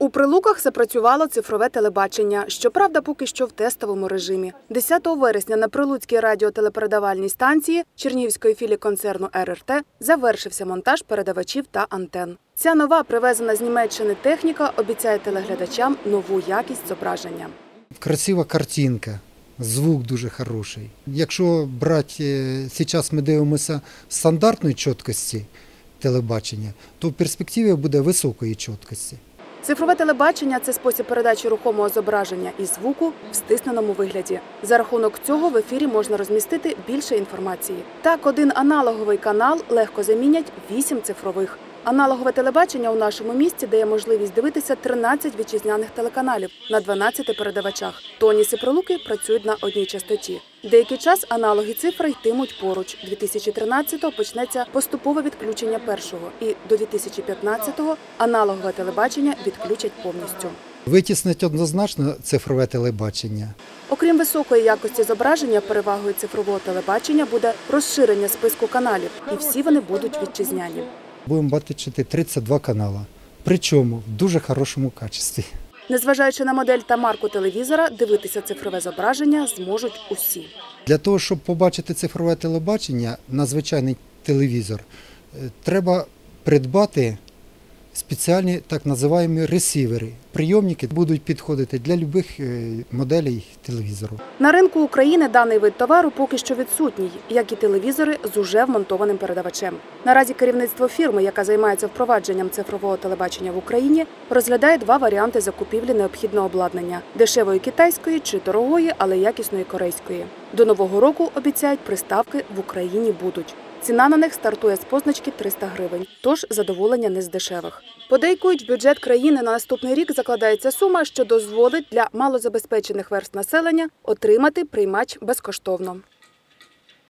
У прилуках запрацювало цифрове телебачення. Щоправда, поки що в тестовому режимі. 10 вересня на прилуцькій радіотелепередавальній станції Чернігівської філії концерну РРТ завершився монтаж передавачів та антен. Ця нова привезена з Німеччини техніка обіцяє телеглядачам нову якість зображення. Красива картинка, звук дуже хороший. Якщо брати, зараз ми дивимося стандартної чіткості телебачення, то в перспективі буде високої чіткості. Цифрове телебачення це спосіб передачі рухомого зображення і звуку в стисненому вигляді. За рахунок цього в ефірі можна розмістити більше інформації. Так, один аналоговий канал легко замінять вісім цифрових. Аналогове телебачення у нашому місті дає можливість дивитися 13 вітчизняних телеканалів на 12 передавачах. Тоніс і прилуки працюють на одній частоті. Деякий час аналоги цифри йтимуть поруч. 2013-го почнеться поступове відключення першого, і до 2015-го аналогове телебачення відключать повністю. Витіснить однозначно цифрове телебачення. Окрім високої якості зображення, перевагою цифрового телебачення буде розширення списку каналів, і всі вони будуть вітчизняні. Будемо бачити 32 канали. Причому в дуже хорошому качестві. Незважаючи на модель та марку телевізора, дивитися цифрове зображення зможуть усі. Для того, щоб побачити цифрове телебачення на звичайний телевізор, е, треба придбати спеціальні так називаємо ресівери. Прийомники будуть підходити для будь-яких моделей телевізору. На ринку України даний вид товару поки що відсутній, як і телевізори з уже вмонтованим передавачем. Наразі керівництво фірми, яка займається впровадженням цифрового телебачення в Україні, розглядає два варіанти закупівлі необхідного обладнання дешевої китайської чи дорогої, але якісної корейської. До нового року обіцяють приставки в Україні будуть. Ціна на них стартує з позначки 300 гривень, тож задоволення не з дешевих. Подейкують, в бюджет країни на наступний рік закладається сума, що дозволить для малозабезпечених верст населення отримати приймач безкоштовно.